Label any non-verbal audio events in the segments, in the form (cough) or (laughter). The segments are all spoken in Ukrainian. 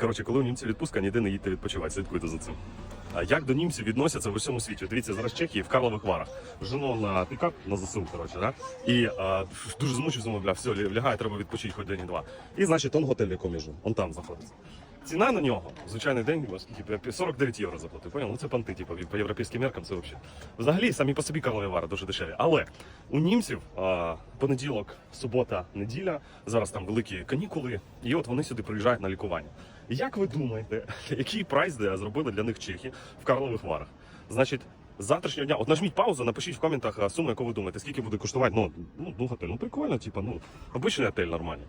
Коротше, коли у німців відпустка, ніде не їдьте відпочивати, слідкуйте за цим. А як до німців відносяться в усьому світі? Дивіться, зараз Чехії в Карлових Варах. Жену на пікап на ЗСУ, коротше, да? І а, дуже змучився, мовляв, все, лягає, треба відпочити хоч день-два. І значить, он готель, в якому живу, он там знаходиться. Ціна на нього, звичайний день, скільки, 49 євро заплатив. Понял? Ну це панти, типу, по європейським меркам це взагалі. Взагалі, самі по собі Вари дуже дешеві. Але у німців а, понеділок, субота, неділя, зараз там великі канікули, і от вони сюди приїжджають на лікування. Як ви думаєте, (laughs) який прайс зробили для них чехи в Карлових Варах? Значить, з завтрашнього дня, от нажміть паузу, напишіть в коментах суму, яку ви думаєте, скільки буде коштувати. Ну, ну, ну готель, ну прикольно, типу, ну, обичний готель нормальний.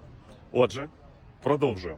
Отже, продовжую.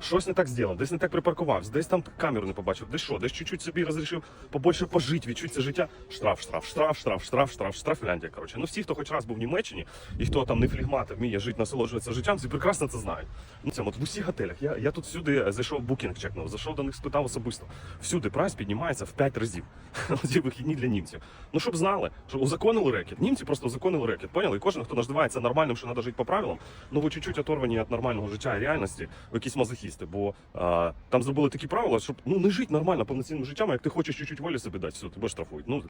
Щось не так зробив, десь не так припаркувався, десь там камеру не побачив, десь що, десь чуть-чуть собі розрішив побольше пожити, відчути це життя. Штраф, штраф, штраф, штраф, штраф, штраф, штрафляндія. Коротше, ну всі, хто хоч раз був в Німеччині, і хто там не флігмат, вміє жити, насолоджуватися життям, всі прекрасно це знають. Ну це от в усіх готелях. Я, я тут всюди зайшов букінг чекнув, зайшов до них, спитав особисто. Всюди прайс піднімається в 5 разів. (laughs) Ці вихідні для німців. Ну щоб знали, що узаконили рекет. Німці просто узаконили рекет. Поняли? І кожен, хто називається нормальним, що треба жити по правилам, ну ви чуть-чуть оторвані від нормального життя і реальності, ви якісь мазохісти. Бо а, там зробили такі правила, щоб ну не жити нормально повноцінним життям, а як ти хочеш чуть-чуть волі собі дати, все, тебе штрафують. Ну